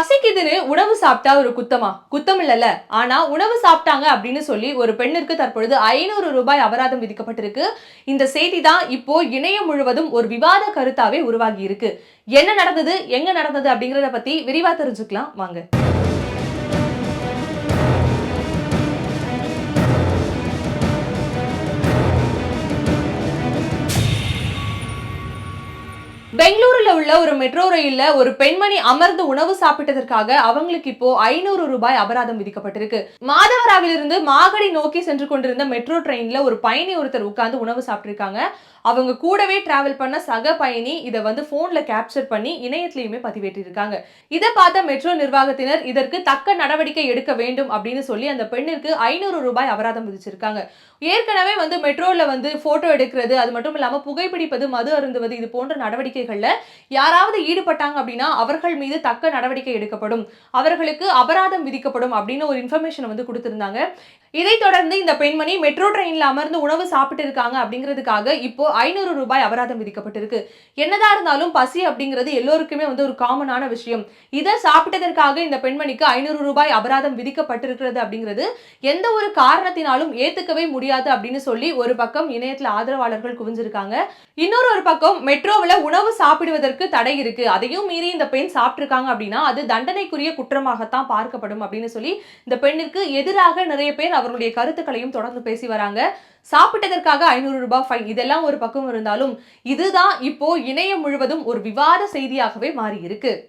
பசிக்குதுன்னு உணவு சாப்பிட்டா ஒரு குத்தமா? குத்தம் இல்லல்ல ஆனா உணவு சாப்பிட்டாங்க அப்படின்னு சொல்லி ஒரு பெண்ணிற்கு தற்பொழுது ஐநூறு ரூபாய் அபராதம் விதிக்கப்பட்டிருக்கு. இந்த செய்தி தான் இப்போ இணையம் முழுவதும் ஒரு விவாத கருத்தாவே உருவாகி இருக்கு. என்ன நடந்தது எங்க நடந்தது அப்படிங்கறத பத்தி விரிவா தெரிஞ்சுக்கலாம். வாங்க. பெங்களூருல உள்ள ஒரு மெட்ரோ ரயில்ல ஒரு பெண்மணி அமர்ந்து உணவு சாப்பிட்டதற்காக அவங்களுக்கு இப்போ ஐநூறு ரூபாய் அபராதம் விதிக்கப்பட்டிருக்கு. மாதவராவிலிருந்து மாகடி நோக்கி சென்று கொண்டிருந்த மெட்ரோ ட்ரெயின்ல ஒரு பயணி ஒருத்தர் உட்கார்ந்து உணவு சாப்பிட்டிருக்காங்க. அவங்க கூடவே டிராவல் பண்ண சக பயணி இதை வந்து போன்ல கேப்சர் பண்ணி இணையத்திலையுமே பதிவேற்றிருக்காங்க. இதை பார்த்த மெட்ரோ நிர்வாகத்தினர் இதற்கு தக்க நடவடிக்கை எடுக்க வேண்டும் அப்படின்னு சொல்லி அந்த பெண்ணிற்கு ஐநூறு ரூபாய் அபராதம் விதிச்சிருக்காங்க. ஏற்கனவே வந்து மெட்ரோல வந்து போட்டோ எடுக்கிறது அது மட்டும் இல்லாம புகைப்பிடிப்பது மது அருந்துவது இது போன்ற நடவடிக்கை நடவடிக்கைகளில் யாராவது ஈடுபட்டாங்க அப்படின்னா அவர்கள் மீது தக்க நடவடிக்கை எடுக்கப்படும். அவர்களுக்கு அபராதம் விதிக்கப்படும் அப்படின்னு ஒரு இன்ஃபர்மேஷன் வந்து கொடுத்திருந்தாங்க. இதைத் தொடர்ந்து இந்த பெண்மணி மெட்ரோ ட்ரெயினில் அமர்ந்து உணவு சாப்பிட்டு இருக்காங்க அப்படிங்கிறதுக்காக இப்போ ஐநூறு ரூபாய் அபராதம் விதிக்கப்பட்டிருக்கு. என்னதான் இருந்தாலும் பசி அப்படிங்கிறது எல்லோருக்குமே வந்து ஒரு காமனான விஷயம். இதை சாப்பிட்டதற்காக இந்த பெண்மணிக்கு ஐநூறு ரூபாய் அபராதம் விதிக்கப்பட்டிருக்கிறது அப்படிங்கிறது எந்த ஒரு காரணத்தினாலும் ஏத்துக்கவே முடியாது அப்படின்னு சொல்லி ஒரு பக்கம் இணையத்தில் ஆதரவாளர்கள் குவிஞ்சிருக்காங்க. இன்னொரு ஒரு பக்கம் மெட்ரோவில் உணவு சாப்பிடுவதற்கு தடை இருக்கு. அதையும் மீறி இந்த பெண் சாப்பிட்டிருக்காங்க அப்படின்னா அது தண்டனைக்குரிய குற்றமாகத்தான் பார்க்கப்படும் அப்படின்னு சொல்லி இந்த பெண்ணிற்கு எதிராக நிறைய பேர் அவர்களுடைய கருத்துக்களையும் தொடர்ந்து பேசி வராங்க. சாப்பிட்டதற்காக ஐநூறு ரூபாய் ஃபைன் இதெல்லாம் ஒரு பக்கம் இருந்தாலும் இதுதான் இப்போ இணையம் முழுவதும் ஒரு விவாத செய்தியாகவே மாறி இருக்கு